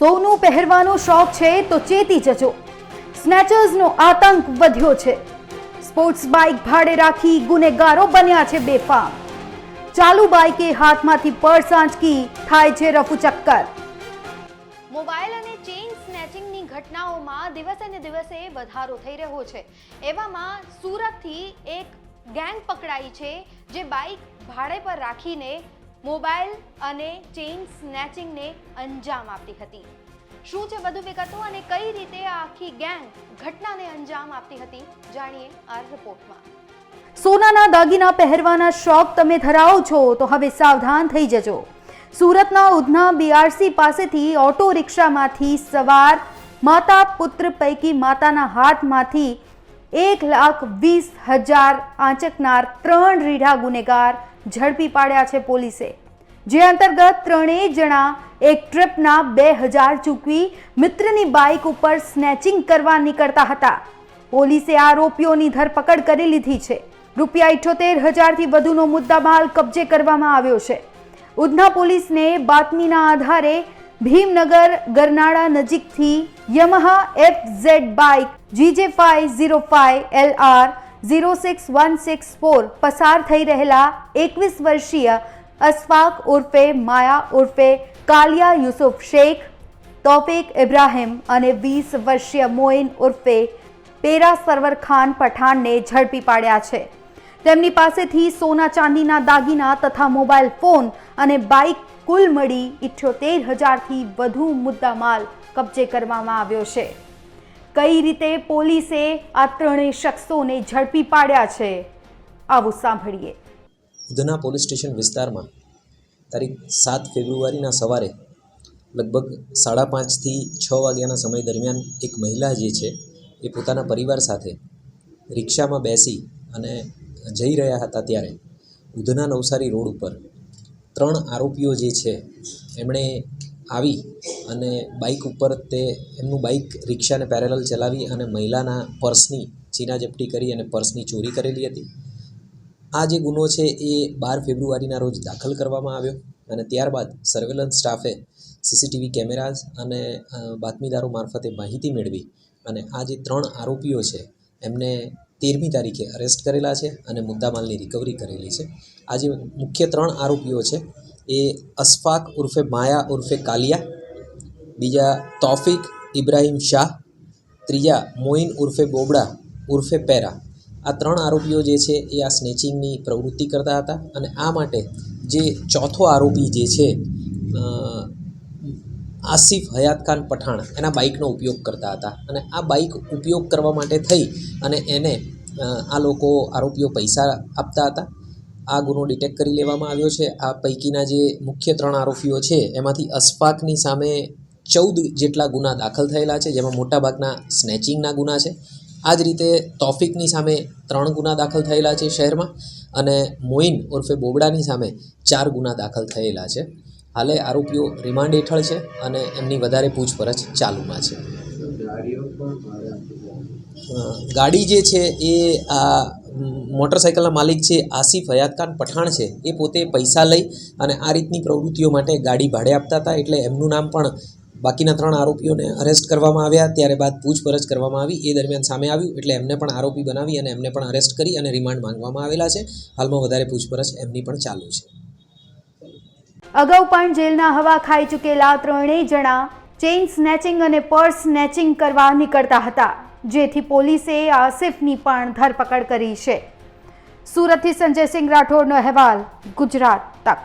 સોનું પહેરવાનો શોખ છે તો ચેતી જજો. સ્નેચર્સનો આતંક વધ્યો છે. સ્પોર્ટ્સ બાઇક ભાડે રાખી ગુનેગારો બન્યા છે બેફામ. ચાલુ બાઇકે હાથમાંથી પર્સ આંચકી થાય છે રફુ ચક્કર. મોબાઈલ અને ચેઇન સ્નેચિંગની ઘટનાઓમાં દિવસે ને દિવસે વધારો થઈ રહ્યો છે. એવામાં સુરતથી એક ગેંગ પકડાઈ છે, જે બાઇક ભાડે પર રાખીને મોબાઈલ અને ચેઇન સ્નેચિંગને અંજામ આપતી હતી. શું છે વધુ વિગતો અને કઈ રીતે આખી ગેંગ ઘટનાને અંજામ આપતી હતી, જાણીએ આ રિપોર્ટમાં. સોનાના દાગીના પહેરવાના શોખ તમે ધરાવો છો, તો હવે સાવધાન થઈ જજો. સુરતના ઉધના બીઆરસી પાસેથી ઓટો રિક્ષામાંથી સવાર માતા પુત્ર પૈકી માતાના હાથમાંથી એક લાખ વીસ હજાર આંચકનાર ત્રણ રીઢા ગુનેગાર ઝડપી પાડ્યા છે પોલીસે. જે અંતર્ગત ત્રણેય જણા એક ટ્રીપના બે હજાર ચૂકવી મિત્રની બાઇક ઉપર સ્નેચિંગ કરવા નીકળતા હતા. પોલીસે આરોપીઓની ધરપકડ કરી લીધી છે. રૂપિયા ઇઠ્યોતેર હજારથી વધુનો મુદ્દામાલ કબજે કરવામાં આવ્યો છે. ઉધના પોલીસને બાતમીના આધારે ભીમનગર, ગરનાળા નજીકથી Yamaha F Z bike GJ five zero five L R zero six one six four પસાર થઈ રહેલા એકવીસ વર્ષીય અસફાક ઉર્ફે માયા ઉર્ફે કાલિયા યુસુફ શેખ, તોફિક ઇબ્રાહિમ અને વીસ વર્ષીય મોઇન ઉર્ફે પેરા સરવર ખાન પઠાણને ઝડપી પાડ્યા છે. તેમની પાસેથી સોના ચાંદીના દાગીના તથા મોબાઈલ ફોન અને બાઇક કુલ મળી ઇઠ્યોતેર હજારથી વધુ મુદ્દામાલ કબજે કરવામાં આવ્યો છે. કઈ રીતે પોલીસે આ ત્રણેય શખ્સોને ઝડપી પાડ્યા છે, આવું સાંભળીએ. ઉધના પોલીસ સ્ટેશન વિસ્તારમાં તારીખ સાત ફેબ્રુઆરીના સવારે લગભગ સાડા પાંચથી છ વાગ્યાના સમય દરમિયાન એક મહિલા જે છે એ પોતાના પરિવાર સાથે રિક્ષામાં બેસી અને જઈ રહ્યા હતા ત્યારે ઉધના નવસારી રોડ ઉપર ત્રણ આરોપીઓ જે છે, એમણે આવી અને બાઇક ઉપર તે એમનું બાઇક રિક્ષાને પેરેલલ ચલાવી અને મહિલાના પર્સની ચીનાઝપટી કરી અને પર્સની ચોરી કરેલી હતી. આ જે ગુનો છે એ બાર ફેબ્રુઆરીના રોજ દાખલ કરવામાં આવ્યો અને ત્યારબાદ સર્વેલન્સ સ્ટાફે સીસીટીવી કેમેરાઝ અને બાતમીદારો મારફતે માહિતી મેળવી અને આ જે ત્રણ આરોપીઓ છે, એમને તેરમી તારીખે અરેસ્ટ કરેલા છે અને મુદ્દામાલની રિકવરી કરેલી છે. આ જે મુખ્ય ત્રણ આરોપીઓ છે, એ અશફાક ઉર્ફે માયા ઉર્ફે કાલિયા, બીજા તોફિક ઇબ્રાહિમ શાહ, ત્રીજા મોઇન ઉર્ફે બોબડા ઉર્ફે પેરા. આ ત્રણ આરોપીઓ જે છે, એ આ સ્નેચિંગની પ્રવૃત્તિ કરતા હતા અને આ માટે જે ચોથો આરોપી જે છે આસિફ હયાત ખાન પઠાણ એના બાઇકનો ઉપયોગ કરતા હતા. અને આ બાઇક ઉપયોગ કરવા માટે થઈ અને એને આ લોકો આરોપીઓ પૈસા આપતા હતા. આ ગુનો ડિટેક્ટ કરી લેવામાં આવ્યો છે. આ પૈકીના જે મુખ્ય ત્રણ આરોપીઓ છે, એમાંથી અશફાકની સામે ચૌદ જેટલા ગુના દાખલ થયેલા છે, જેમાં મોટાભાગના સ્નેચિંગના ગુના છે. આ જ રીતે તોફિકની સામે ત્રણ ગુના દાખલ થયેલા છે શહેરમાં અને મોઇન ઉર્ફે બોબડાની સામે ચાર ગુના દાખલ થયેલા છે. હાલે આરોપીઓ રિમાન્ડ હેઠળ છે અને એમની વધારે પૂછપરછ ચાલુમાં છે. ગાડી જે છે એ આ મોટરસાઇકલના માલિક છે આસિફ હયાતખાન પઠાણ છે. એ પોતે પૈસા લઈ અને આ રીતની પ્રવૃત્તિઓ માટે ગાડી ભાડે આપતા હતા એટલે એમનું નામ પણ બાકીના ત્રણ આરોપીઓને અરેસ્ટ કરવામાં આવ્યા. ત્યારે બાદ પૂછપરછ કરવામાં આવી. એ દરમિયાન સામે આવ્યું એટલે એમને પણ આરોપી બનાવી અને એમને પણ અરેસ્ટ કરી અને રિમાન્ડ માંગવામાં આવેલા છે. હાલમાં વધારે પૂછપરછ એમની પણ ચાલુ છે. અગાઉ પણ જેલના હવા ખાઈ ચૂકેલા ત્રણેય જણા ચેઇન સ્નેચિંગ અને પર્સ સ્નેચિંગ કરવા નીકળતા હતા, જેથી પોલીસે આસિફની પણ ધરપકડ કરી છે. સુરતથી સંજયસિંહ રાઠોડનો અહેવાલ, ગુજરાત તક.